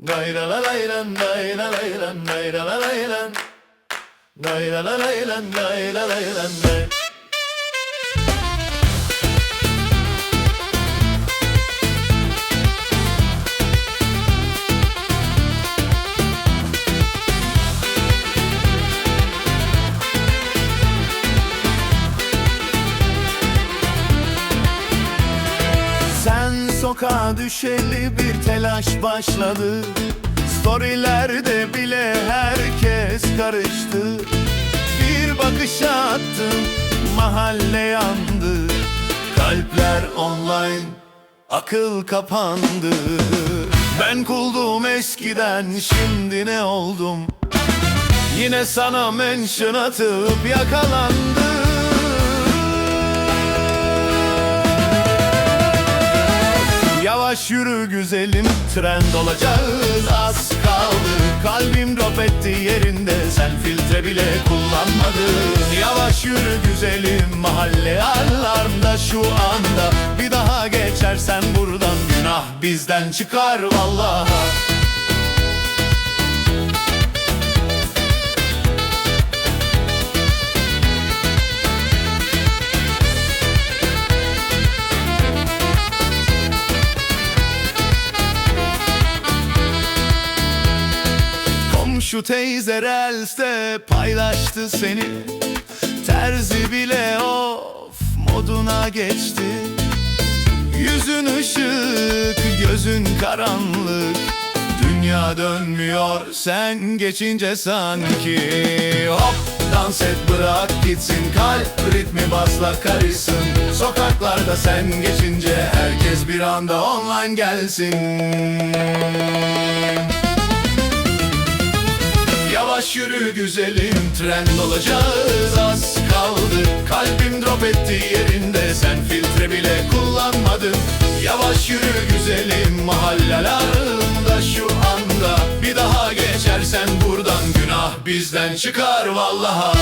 Gayra la laylan gayra laylan gayra la laylan Gayra la laylan gayra laylan gay sokağa düşeli bir telaş başladı. Storylerde bile herkes karıştı. Bir bakışa attım mahalle yandı. Kalpler online akıl kapandı. Ben kuldum eskiden şimdi ne oldum? Yine sana mention atıp yakalandım Yürü güzelim trend olacağız az kaldı Kalbim drop etti yerinde. Sen filtre bile kullanmadın. Yavaş yürü güzelim mahalle alarmda şu anda. Bir daha geçersen buradan günah bizden çıkar vallahi Komşu teyze Reels'te paylaştı seni. Terzi bile of moduna geçti. Yüzün ışık, gözün karanlık. Dünya dönmüyor sen geçince sanki. Hop dans et bırak gitsin. Kalp ritmi basla karışsın. Sokaklarda sen geçince herkes bir anda online gelsin Yavaş yürü güzelim trend olacağız az kaldı Kalbim drop etti yerinde. Sen filtre bile kullanmadın. Yavaş yürü güzelim mahallelerinde şu anda. Bir daha geçersen buradan günah bizden çıkar vallaha